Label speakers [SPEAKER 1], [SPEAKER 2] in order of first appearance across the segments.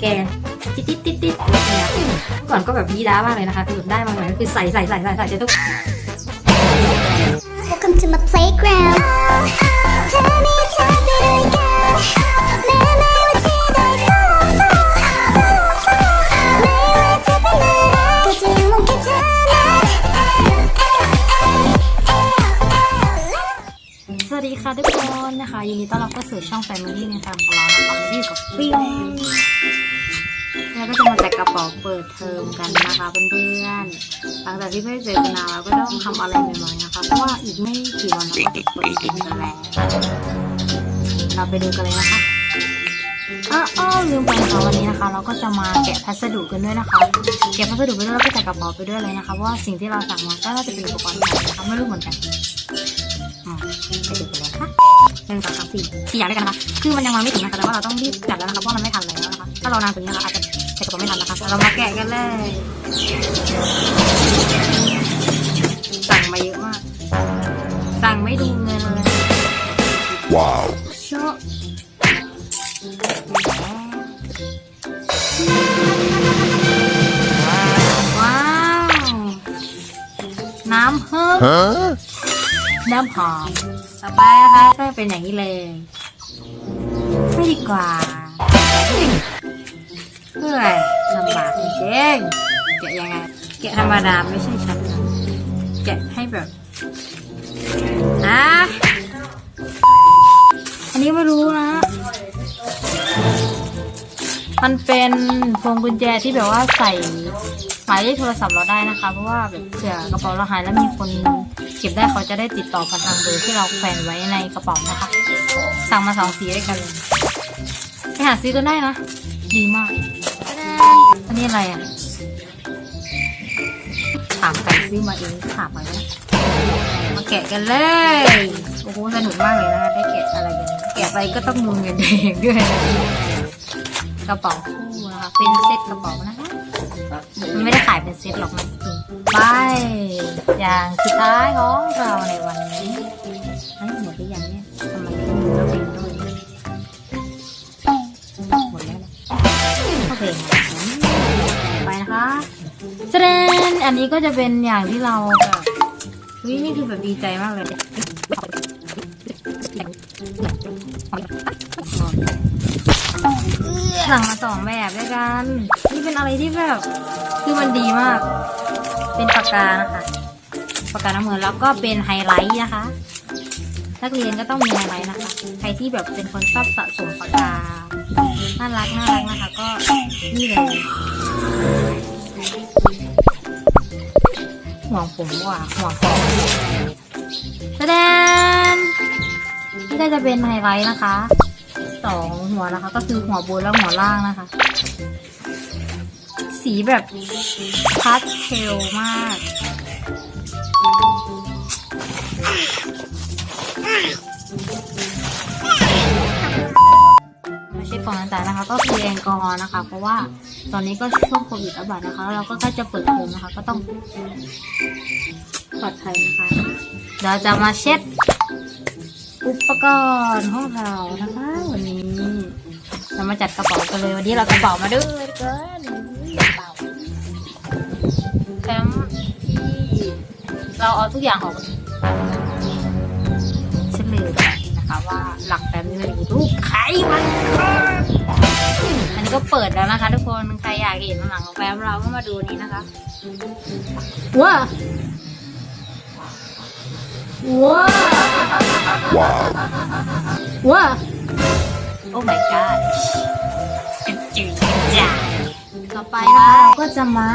[SPEAKER 1] แกนติ๊ดติ๊ดติดติดอะไรเงี้ยเมื่อก่อนก็แบบยีด้ามากเลยนะคะคือแบบได้มาเหมือนก็คือใส่ใส่ใส่ใส่ใส่จะต้อง
[SPEAKER 2] Welcome to my playground.
[SPEAKER 1] วัสดีค่ะทุกคนนะคะยินดีต้อนรับเข้าสู่ช่อง Family ในทางของเรานะคะวันนี้อยู่กับปิ้งแล้วก็จะมาแจกกระเป๋าเปิดเทอมกันนะคะเพื่อนๆหลังจากที่ไม่ได้เจอกันนานเราก็ต้องทำอะไรใหม่ๆนะคะเพราะว่าอีกไม่กี่วันเราก็จะเปิดเทอมกันแล้วเราไปดูกันเลยนะคะอ้อลืมไปค่ะวันนี้นะคะ เราก็จะมาแกะพัสดุกันด้วยนะคะแกะพัสดุไปด้วยแล้วก็แจกกระเป๋าไปด้วยเลยนะคะเพราะว่าสิ่งที่เราสั่งมาก็น่าจะเป็นอุปกรณ์ไทยนะคะไม่รู้เหมือนกัน อืมไปดูกันเลยค่ะหนึ่งสองสามสี่สี่อย่างด้วยกันนะคะ คือมันยังมาไม่ถึงนะคะแต่ว่าเราต้องรีบจัดแล้วนะคะเพราะมันไม่ทันแล้วนะคะ ถ้าเรานานกว่านี้นะคะอาจจะใส่กระเป๋าไม่ทันนะคะ เรามาแกะกันเลย สั่งมาเยอะมาก สั่งไม่ดูเงินเลย
[SPEAKER 3] Wow.
[SPEAKER 1] โชะว้าว น้ำเฮิม น้ำหอมต่อไปนะคะก็เป็นอย่างนี้เลยไม่ดีกว่าเพื่อลำบากจริงแกะยังไงแกะธรรมดาไม่ใช่ฉันนะแกะให้แบบอะอันนี้ไม่รู้นะมันเป็นพวงกุญแจที่แบบว่าใส่หมายเลขโทรศัพท์เราได้นะคะ เพราะว่าแบบเผื่อกระเป๋าเราหายแล้วมีคน เก็บได้เขาจะได้ติดต่อกันทางเบอร์ที่เราแขวนไว้ในกระเป๋านะคะ สั่งมาสองสีด้วยกันเลยไปหาซื้อกันได้นะ ดีมาก อันนี้อะไรอะ ถามใครซื้อมาเองถามมาแล้วนะมาแกะกันเลย โอ้โหสนุกมากเลยนะคะ ได้แกะอะไรกันแกะไปก็ต้องงงเงินเองด้วยนะกระเป๋าคู่นะคะ เป็นเซ็ตกระเป๋านะคะ มันไม่ได้ขายเป็นเซ็ตหรอกนะไปอย่างสุดท้ายของเราในวันนี้อันนี้หมดหรือยังเนี่ยทำไมไม่มีแล้วเป็นด้วยหมดแล้วนะโอเคไปนะคะแสดงอันนี้ก็จะเป็นอย่างที่เราแบบเฮ้ยนี่คือแบบดีใจมากเลย สั่งมาสองแบบด้วยกัน นี่เป็นอะไรที่แบบ คือมันดีมาก เป็นปากกานะคะปากกาน้ำเหมือนแล้วก็เป็นไฮไลท์นะคะ นักเรียนก็ต้องมีไฮไลท์นะคะ ใครที่แบบเป็นคนชอบสะสมปากกา น่ารักน่ารักนะคะ ก็นี่เลยห่วงผมว่ะห่วงผมแสดงนี่ก็จะเป็นไฮไลท์นะคะ สองหัวนะคะ ก็คือหัวบนและหัวล่างนะคะ สีแบบพาสเทลมาก ไม่ใช่ฟองน้ำตาลนะคะ ก็คือแอลกอฮอล์นะคะ เพราะว่าตอนนี้ก็ช่วงโควิดระบาดนะคะแล้วเราก็ใกล้จะเปิดเทอมนะคะ ก็ต้องปลอดภัยนะคะ เราจะมาเช็ด อุปกรณ์ของเรานะคะวันนี้เรามาจัดกระเป๋ากันเลยวันนี้เรากระเป๋ามาด้วยเกินแคมป์ที่เราเอาทุกอย่างออกเฉลยนะคะว่าหลักแฟมนี่มันอยู่รูปใครมันอันนี้ก็เปิดแล้วนะคะ ทุกคนใครอยากเห็นหลังของแฟมเราก็มาดูนี้นะคะว้าว้า
[SPEAKER 3] Wow.
[SPEAKER 1] ว้าโอ้ my god จืดจืดจ้าต่อไปนะคะเราก็จะมา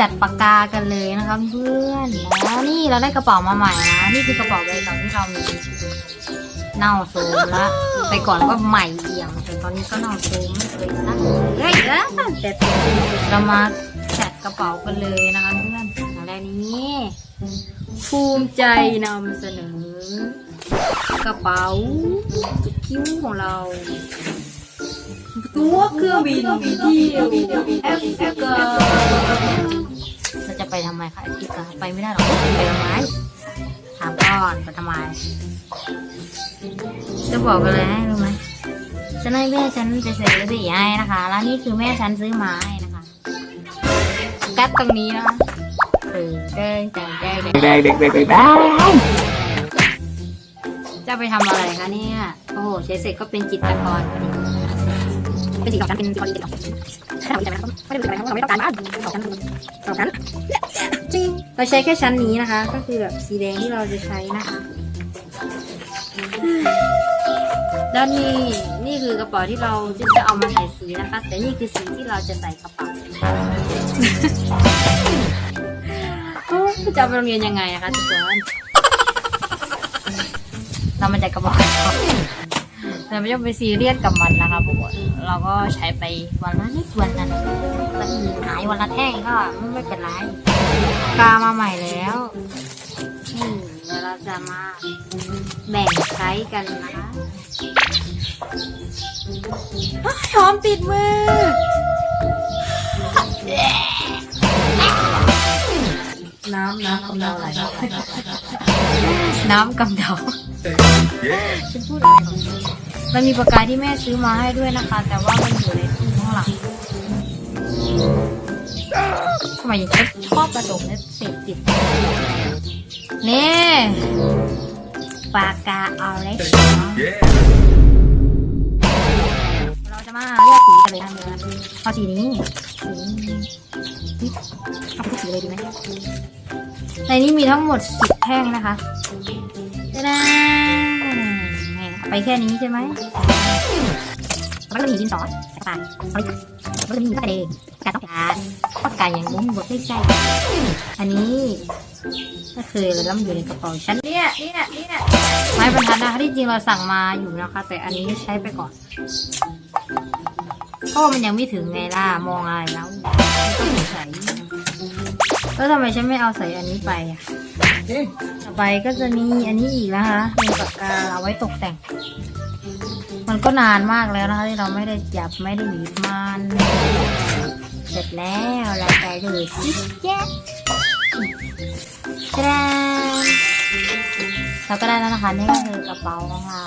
[SPEAKER 1] จัดปากกากันเลยนะคะเพื่อนนะนี่เราได้กระเป๋ามาใหม่นะ นี่คือกระเป๋าใบเก่าที่เรามี เน่าโซมละแต่ก่อนก็ใหม่เอี่ยมแต่ตอนนี้ก็เน่าโซมไม่เคยซักเฮ้ยเอ้ยแต่เรามาจัดกระเป๋ากันเลยนะคะเพื่อนอะไรนี้ ภูมิใจนำเสนอ กระเป๋าคิ้วของเรา ตัวเครื่องบินที่แอฟริกาเราจะไปทำไมคะแอฟริกาไปไม่ได้หรอกไปทำไมถามก่อนไปทำไมจะบอกอะไรให้รู้ไหมฉันให้แม่ฉันจะซื้อสีให้นะคะแล้วนี่คือแม่ฉันซื้อมาให้นะคะกัดตรงนี้นะคะเออเดินจังได้เลย
[SPEAKER 4] เด็กเด็กเด็กเด็กได้
[SPEAKER 1] จะไปทำอะไรคะเนี่ย โอ้โหใช้เสร็จก็เป็นจิตรกรพอดีเป็นสิ่งของฉันเป็นจิตรกรจิตรกรเราจะไม่ได้เป็นอะไรเราไม่ต้องการบ้านของฉันของฉันจริงเราใช้แค่ชั้นนี้นะคะ ก็คือแบบสีแดงที่เราจะใช้นะคะแล้วนี่นี่คือกระเป๋าที่เราจะเอามาใส่สีนะคะ แต่นี่คือสีที่เราจะใส่กระเป๋าโอ้ยจะเอาไปโรงเรียนยังไงนะคะทุกคน เรามาจากกระเป๋าเราไม่ต้องไปซีเรียสกับมันนะคะพวกคนเราก็ใช้ไปวันละนิดวันละนิดวันหายวันละแท่งก็ไม่เป็นไรกามาใหม่แล้วนี่เดี๋ยวเราจะมาแบ่งใช้กันนะคะเฮ้ยหอมติดมือ น้ำน้ำกำเดาไหลน้ำกำเดา ฉันพูดอะไรของมันมีปากกาที่แม่ซื้อมาให้ด้วยนะคะ แต่ว่ามันอยู่ในตู้ข้างหลังทำไมยังชอบกระดกเนี่ยเสพติดนี่ปากกาเอาเล็กเราจะมาเลือกสีกันเลยนะเนื้อเอาสีนี้สีนี้เอาทุกสีเลยดีไหมในนี้มีทั้งหมดสิบแท่งนะคะ จะได้ไปแค่นี้ใช่ไหมแล้วก็มีดินสอสปาเอาเลยแล้วก็มีกระเดงการต้องการต้องการอย่างมุ้งบดไม่ใช่อันนี้ก็คือเราต้องอยู่ในกระเป๋าฉันเนี่ยเนี่ยเนี่ยไม้บรรทัดนะคะที่จริงเราสั่งมาอยู่นะคะ แต่อันนี้ใช้ไปก่อนเพราะมันยังไม่ถึงไงล่ะมองอะไรแล้วก็สงสัยแล้วทำไมฉันไม่เอาใส่อันนี้ไปอะ ต่อไปก็จะมีอันนี้อีกนะคะเป็นปากกาเอาไว้ตกแต่ง มันก็นานมากแล้วนะคะที่เราไม่ได้จับไม่ได้หยิบมันเสร็จแล้วเราไปเลยสิแจ๊ะตราเราก็ได้แล้วนะคะนี่ก็คือกระเป๋าของเรา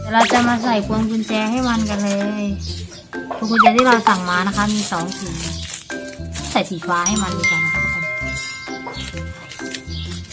[SPEAKER 1] เดี๋ยวเราจะมาใส่พวงกุญแจให้มันกันเลยพวงกุญแจที่เราสั่งมานะคะ มีสองสีใส่สีฟ้าให้มันดีกว่านะคะทุกคน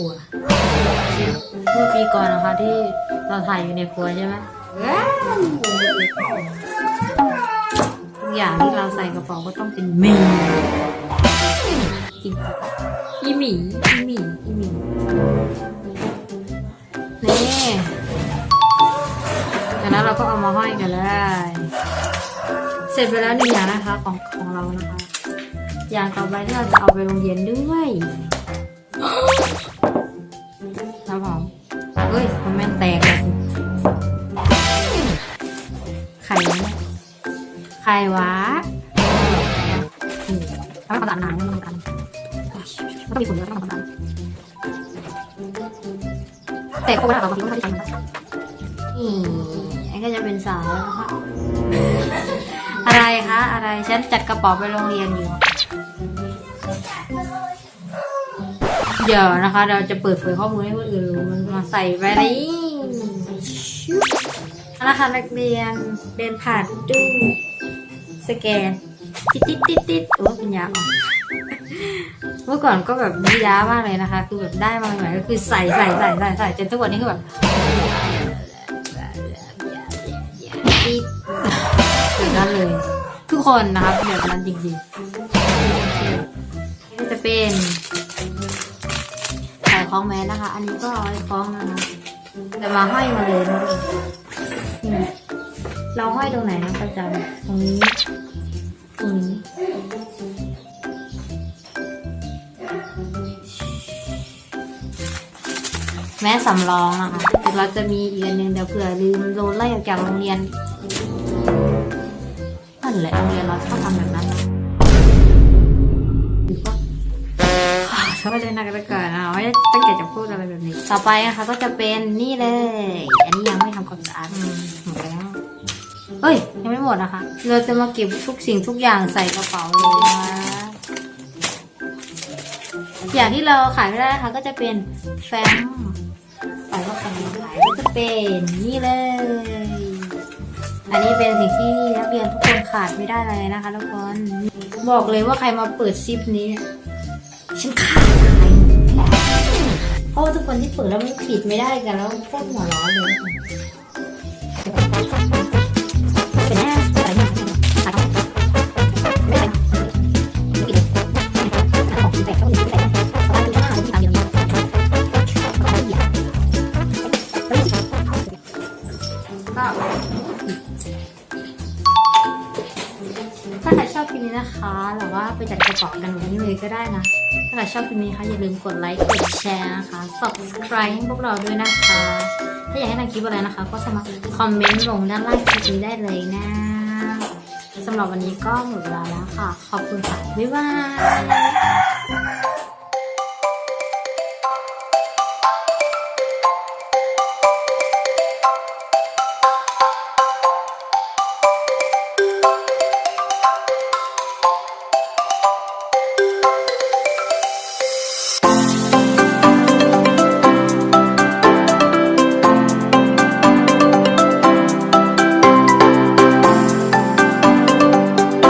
[SPEAKER 1] รัวเมื่อปีก่อนนะคะที่เราถ่ายอยู่ในครัวใช่ไหมทุกอย่างที่เราใส่กระเป๋าก็ต้องเป็นเมนจริงอีหมีอีหมีอีหมีนี่จากนั้นเราก็เอามาห้อยกันเลยเสร็จไปแล้วหนึ่งอย่างนะคะของของเรานะคะ อย่างต่อไปที่เราจะเอาไปโรงเรียนด้วย ไข่วะอืมแล้วก็ความสะอาดหนาเนี่ยมันกันแล้วก็มีฝุ่นเยอะแล้วก็ความสะอาดแต่พวกเราบางทีก็ไม่ได้ใช้มันนี่อันก็จะเป็นสายแล้วนะคะอะไรคะ อะไรฉันจัดกระเป๋าไปโรงเรียนอยู่ เดี๋ยวนะคะ เราจะเปิดเผยข้อมูลให้คนอื่นรู้มันมาใส่ไปเลยนะคะนักเรียนเดินผ่านตู้ สแกนติดติดติดติดโอ้เป็นยาอ่อนเมื่อก่อนก็แบบมียามากเลยนะคะ คือแบบได้มาใหม่ก็คือใส่ใส่ใส่ใส่ใส่จนทุกวันนี้คือแบบติดแบบนั้นเลย ทุกคนนะครับแบบนั้นจริงๆก็จะเป็นใส่คล้องแมสนะคะ อันนี้ก็เอาไว้คล้องนะคะจะมาห้อยมาเลยนะเราห้อยตรงไหนนะประจำตรงนี้ แม่สำรองนะคะเดี๋ยวเราจะมีอีกอันหนึ่งเดี๋ยวเผื่อลืมโดนไล่ออกจากโรงเรียนนั่นแหละโรงเรียนเราชอบทำแบบนั้นนะหรือว่าขอโทษด้วยนะกันก่อนนะไม่ได้ตั้งใจจะพูดอะไรแบบนี้ ต่อไปนะคะก็จะเป็นนี่เลย อันนี้ยังไม่ทำความสะอาดอืมหมดแล้วเฮ้ย ยังไม่หมดนะคะ เราจะมาเก็บทุกสิ่งทุกอย่างใส่กระเป๋าเลยนะอย่างที่เราขายไม่ได้นะคะก็จะเป็นแฟ้ม ไปก็แฟ้มขายก็จะเป็นนี่เลย อันนี้เป็นสิ่งที่นักเรียนทุกคนขาดไม่ได้เลยนะคะทุกคนบอกเลยว่าใครมาเปิดซิปนี้ฉันขาดเพราะทุกคนที่เปิดแล้วไม่ผิดไม่ได้กันแล้วพวกหัวร้อนเลย นี้นะคะหรือว่าไปจัดกระเป๋ากันวันนี้เลยก็ได้นะ ถ้าใครชอบคลิปนี้นะคะอย่าลืมกดไลค์กดแชร์นะคะ subscribe พวกเราด้วยนะคะ ถ้าอยากให้ทำคลิปอะไรนะคะ ก็สามารถคอมเมนต์ลงด้านล่างคลิปนี้ได้เลยนะสำหรับวันนี้ก็หมดเวลาแล้วค่ะ ขอบคุณค่ะ บ๊ายบาย